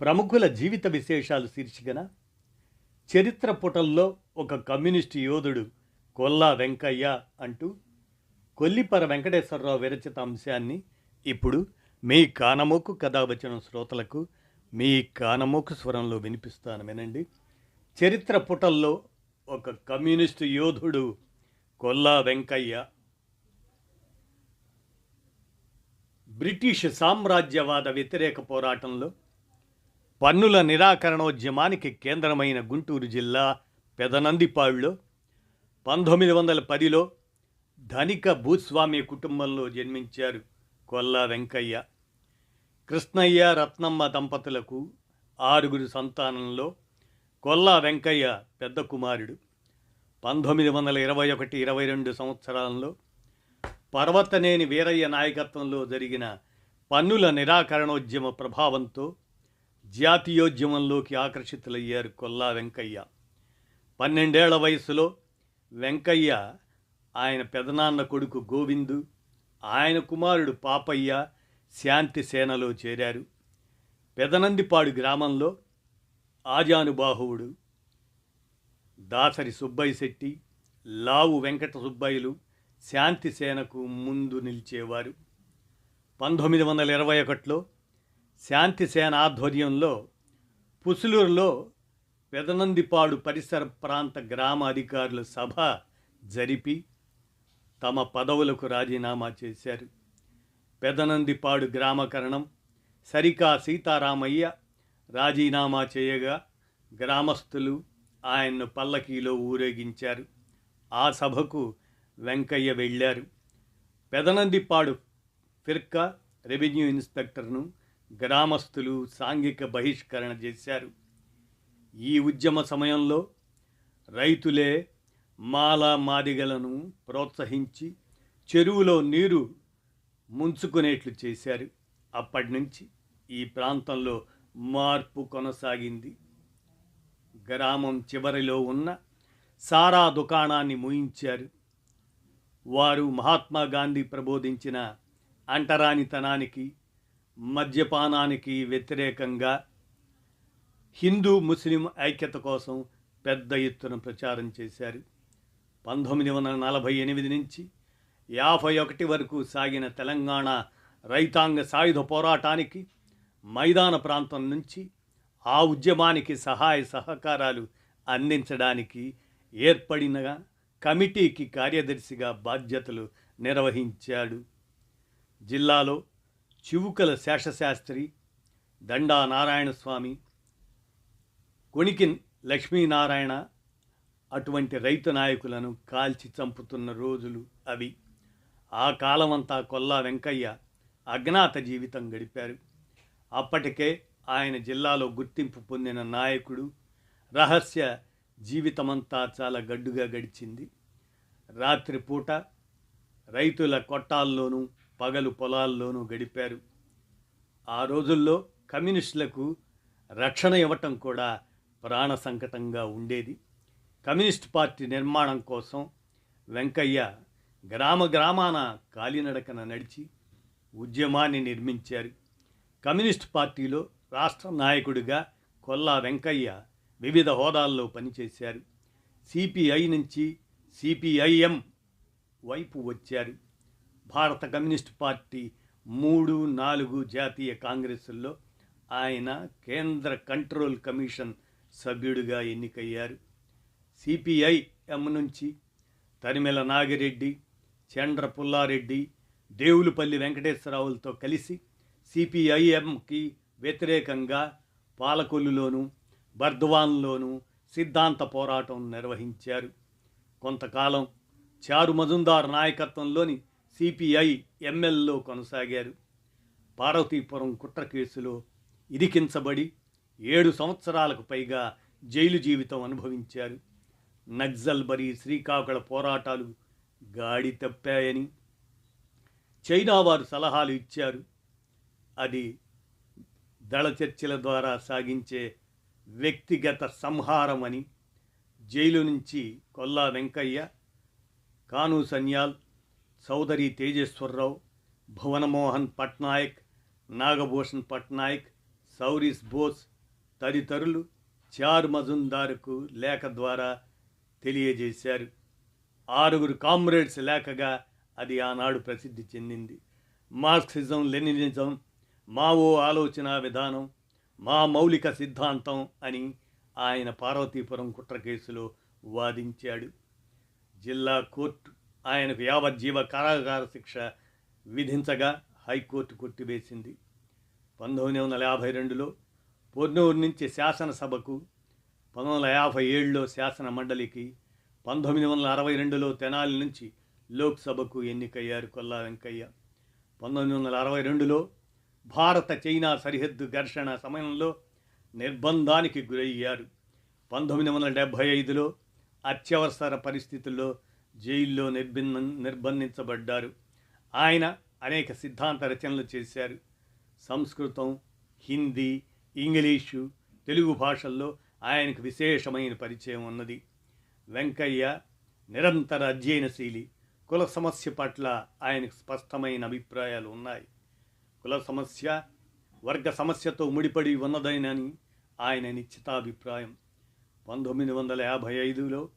ప్రముఖుల జీవిత విశేషాలు శీర్షికన చరిత్ర పుటల్లో ఒక కమ్యూనిస్టు యోధుడు కొల్లా వెంకయ్య అంటూ కొల్లిపర వెంకటేశ్వరరావు విరచిత అంశాన్ని ఇప్పుడు మీ కానమోకు కథావచనం శ్రోతలకు మీ కానమోకు స్వరంలో వినిపిస్తాను వినండి చరిత్ర పుటల్లో ఒక కమ్యూనిస్టు యోధుడు కొల్లా వెంకయ్య బ్రిటిష్ సామ్రాజ్యవాద వ్యతిరేక పోరాటంలో పన్నుల నిరాకరణోద్యమానికి కేంద్రమైన గుంటూరు జిల్లా పెదనందిపాడులో పంతొమ్మిది వందల పదిలో ధనిక భూస్వామి కుటుంబంలో జన్మించారు కొల్లా వెంకయ్య. కృష్ణయ్య రత్నమ్మ దంపతులకు ఆరుగురు సంతానంలో కొల్లా వెంకయ్య పెద్ద కుమారుడు. పంతొమ్మిది వందల ఇరవై ఒకటి ఇరవై రెండు సంవత్సరాలలో పర్వతనేని వీరయ్య నాయకత్వంలో జరిగిన పన్నుల నిరాకరణోద్యమ ప్రభావంతో జాతీయోద్యమంలోకి ఆకర్షితులయ్యారు కొల్లా వెంకయ్య. పన్నెండేళ్ళ వయసులో వెంకయ్య ఆయన పెదనాన్న కొడుకు గోవిందు ఆయన కుమారుడు పాపయ్య శాంతి సేనలో చేరారు. పెదనందిపాడు గ్రామంలో ఆజానుబాహువుడు దాసరి సుబ్బయ్య శెట్టి లావు వెంకట సుబ్బయ్యలు శాంతి సేనకు ముందు నిలిచేవారు. పంతొమ్మిది వందల ఇరవై ఒకటిలో శాంతి సేన ఆధ్వర్యంలో పుసులూరులో పెదనందిపాడు పరిసర ప్రాంత గ్రామ అధికారుల సభ జరిపి తమ పదవులకు రాజీనామా చేశారు. పెదనందిపాడు గ్రామకరణం సరికా సీతారామయ్య రాజీనామా చేయగా గ్రామస్తులు ఆయన్ను పల్లకీలో ఊరేగించారు. ఆ సభకు వెంకయ్య వెళ్ళారు. పెదనందిపాడు ఫిర్కా రెవెన్యూ ఇన్స్పెక్టర్ను గ్రామస్తులు సాంఘిక బహిష్కరణ చేశారు. ఈ ఉద్యమ సమయంలో రైతులే మాల మాదిగలను ప్రోత్సహించి చెరువులో నీరు ముంచుకునేట్లు చేశారు. అప్పటి నుంచి ఈ ప్రాంతంలో మార్పు కొనసాగింది. గ్రామం చివరిలో ఉన్న సారా దుకాణాన్ని ముయించారు. వారు మహాత్మా గాంధీ ప్రబోధించిన అంటరానితనానికి మద్యపానానికి వ్యతిరేకంగా హిందూ ముస్లిం ఐక్యత కోసం పెద్ద ఎత్తున ప్రచారం చేశారు. పంతొమ్మిది వందల నలభై ఎనిమిది నుంచి యాభై ఒకటి వరకు సాగిన తెలంగాణ రైతాంగ సాయుధ పోరాటానికి మైదాన ప్రాంతం నుంచి ఆ ఉద్యమానికి సహాయ సహకారాలు అందించడానికి ఏర్పడిన కమిటీకి కార్యదర్శిగా బాధ్యతలు నిర్వహించాడు. జిల్లాలో చివుకల శేషశాస్త్రి దండా నారాయణస్వామి కొణికిన్ లక్ష్మీనారాయణ అటువంటి రైతు నాయకులను కాల్చి చంపుతున్న రోజులు అవి. ఆ కాలమంతా కొల్లా వెంకయ్య అజ్ఞాత జీవితం గడిపారు. అప్పటికే ఆయన జిల్లాలో గుర్తింపు పొందిన నాయకుడు రహస్య జీవితమంతా చాలా గడ్డుగా గడిచింది. రాత్రిపూట రైతుల కొట్టాల్లోనూ పగలు పొలాల్లోనూ గడిపారు. ఆ రోజుల్లో కమ్యూనిస్టులకు రక్షణ ఇవ్వటం కూడా ప్రాణ సంకటంగా ఉండేది. కమ్యూనిస్ట్ పార్టీ నిర్మాణం కోసం వెంకయ్య గ్రామ గ్రామాన కాలినడకన నడిచి ఉద్యమాన్ని నిర్మించారు. కమ్యూనిస్ట్ పార్టీలో రాష్ట్ర నాయకుడిగా కొల్లా వెంకయ్య వివిధ హోదాల్లో పనిచేశారు. సిపిఐ నుంచి సిపిఐఎం వైపు వచ్చారు. భారత కమ్యూనిస్ట్ పార్టీ మూడు నాలుగు జాతీయ కాంగ్రెస్ల్లో ఆయన కేంద్ర కంట్రోల్ కమిషన్ సభ్యుడిగా ఎన్నికయ్యారు. సిపిఐఎం నుంచి తరిమెల నాగిరెడ్డి చండ్ర పుల్లారెడ్డి దేవులపల్లి వెంకటేశ్వరరావులతో కలిసి సిపిఐఎంకి వ్యతిరేకంగా పాలకొల్లులోను బర్ద్వాన్లోను సిద్ధాంత పోరాటం నిర్వహించారు. కొంతకాలం చారు మజుందార్ నాయకత్వంలోని సిపిఐ ఎంఎల్లో కొనసాగారు. పార్వతీపురం కుట్ర కేసులో ఇరికించబడి ఏడు సంవత్సరాలకు పైగా జైలు జీవితం అనుభవించారు. నక్సల్బరీ శ్రీకాకుళ పోరాటాలు గాడి తప్పాయని చైనా వారు సలహాలు ఇచ్చారు. అది దళ చర్చల ద్వారా సాగించే వ్యక్తిగత సంహారం అని జైలు నుంచి కొల్లా వెంకయ్య కాను సన్యాల్ చౌదరి తేజేశ్వరరావు భువనమోహన్ పట్నాయక్ నాగభూషణ్ పట్నాయక్ సౌరీస్ బోస్ తదితరులు చార్ మజుందార్కు లేఖ ద్వారా తెలియజేశారు. ఆరుగురు కామ్రేడ్స్ లేఖగా అది ఆనాడు ప్రసిద్ధి చెందింది. మార్క్సిజం లెనినిజం మావో ఆలోచన విధానం మా మౌలిక సిద్ధాంతం అని ఆయన పార్వతీపురం కుట్ర కేసులో వాదించాడు. జిల్లా కోర్టు ఆయనకు యావజ్జీవ కారాగార శిక్ష విధించగా హైకోర్టు కొట్టివేసింది. పంతొమ్మిది వందల యాభై రెండులో పొన్నూరు నుంచి శాసనసభకు పంతొమ్మిది వందల యాభై ఏడులో శాసన మండలికి పంతొమ్మిది వందల అరవై రెండులో తెనాలి నుంచి లోక్సభకు ఎన్నికయ్యారు కొల్లా వెంకయ్య. పంతొమ్మిది వందల అరవై రెండులో భారత చైనా సరిహద్దు ఘర్షణ సమయంలో నిర్బంధానికి గురయ్యారు. పంతొమ్మిది వందల డెబ్భై ఐదులో అత్యవసర పరిస్థితుల్లో జైల్లో నిర్బంధ నిర్బంధించబడ్డారు. ఆయన అనేక సిద్ధాంత రచనలు చేశారు. సంస్కృతం హిందీ ఇంగ్లీషు తెలుగు భాషల్లో ఆయనకు విశేషమైన పరిచయం ఉన్నది. వెంకయ్య నిరంతర అధ్యయనశీలి. కుల సమస్య పట్ల ఆయనకు స్పష్టమైన అభిప్రాయాలు ఉన్నాయి. కుల సమస్య వర్గ సమస్యతో ముడిపడి ఉన్నదైనని ఆయన నిశ్చితాభిప్రాయం. పంతొమ్మిది వందల యాభై ఐదులో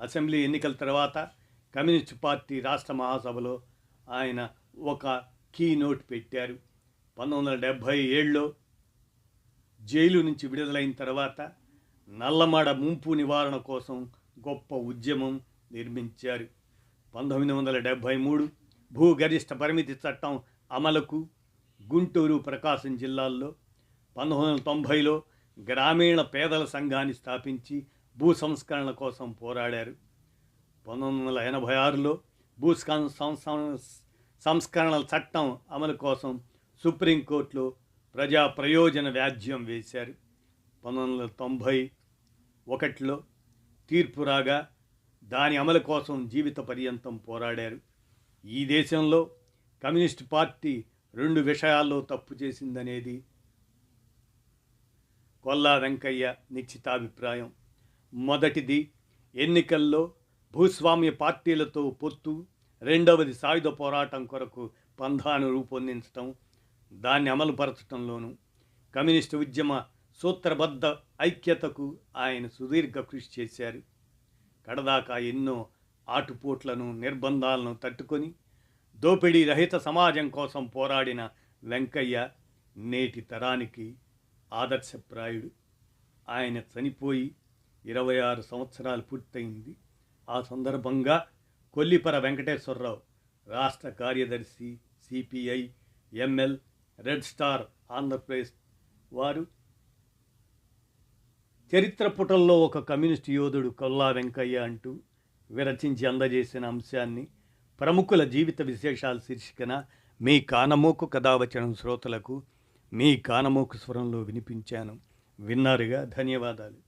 అసెంబ్లీ ఎన్నికల తర్వాత కమ్యూనిస్ట్ పార్టీ రాష్ట్ర మహాసభలో ఆయన ఒక కీ నోట్ పెట్టారు. పంతొమ్మిది వందల డెబ్భై ఏడులో జైలు నుంచి విడుదలైన తర్వాత నల్లమడ ముంపు నివారణ కోసం గొప్ప ఉద్యమం నిర్మించారు. పంతొమ్మిది వందల డెబ్భై మూడు భూగరిష్ట పరిమితి చట్టం అమలుకు గుంటూరు ప్రకాశం జిల్లాల్లో పంతొమ్మిది వందల తొంభైలో గ్రామీణ పేదల సంఘాన్ని స్థాపించి భూ సంస్కరణ కోసం పోరాడారు. పంతొమ్మిది వందల ఎనభై ఆరులో భూ సంస్కరణల చట్టం అమలు కోసం సుప్రీంకోర్టులో ప్రజా ప్రయోజన వ్యాజ్యం వేశారు. పంతొమ్మిది వందల తొంభై ఒకటిలో తీర్పు రాగా దాని అమలు కోసం జీవిత పర్యంతం పోరాడారు. ఈ దేశంలో కమ్యూనిస్ట్ పార్టీ రెండు విషయాల్లో తప్పు చేసిందనేది కొల్లా వెంకయ్య నిశ్చితాభిప్రాయం. మొదటిది ఎన్నికల్లో భూస్వామ్య పార్టీలతో పొత్తు రెండవది సాయుధ పోరాటం కొరకు పంధాను రూపొందించటం దాన్ని అమలుపరచటంలోనూ కమ్యూనిస్టు ఉద్యమ సూత్రబద్ధ ఐక్యతకు ఆయన సుదీర్ఘ కృషి చేశారు. కడదాకా ఎన్నో ఆటుపోట్లను నిర్బంధాలను తట్టుకొని దోపిడీ రహిత సమాజం కోసం పోరాడిన వెంకయ్య నేటి తరానికి ఆదర్శప్రాయుడు. ఆయన చనిపోయి ఇరవై ఆరు సంవత్సరాలు పూర్తయింది. ఆ సందర్భంగా కొల్లిపర వెంకటేశ్వరరావు రాష్ట్ర కార్యదర్శి CPI ML red star Andhra Pradesh వారు చరిత్ర పుటల్లో ఒక కమ్యూనిస్ట్ యోధుడు కొల్లా వెంకయ్య అంటూ విరచించి అందజేసిన అంశాన్ని ప్రముఖుల జీవిత విశేషాల శీర్షికన మీ కానమోకు కథావచనం శ్రోతలకు మీ కానమోకు స్వరంలో వినిపించాను. విన్నారుగా? ధన్యవాదాలు.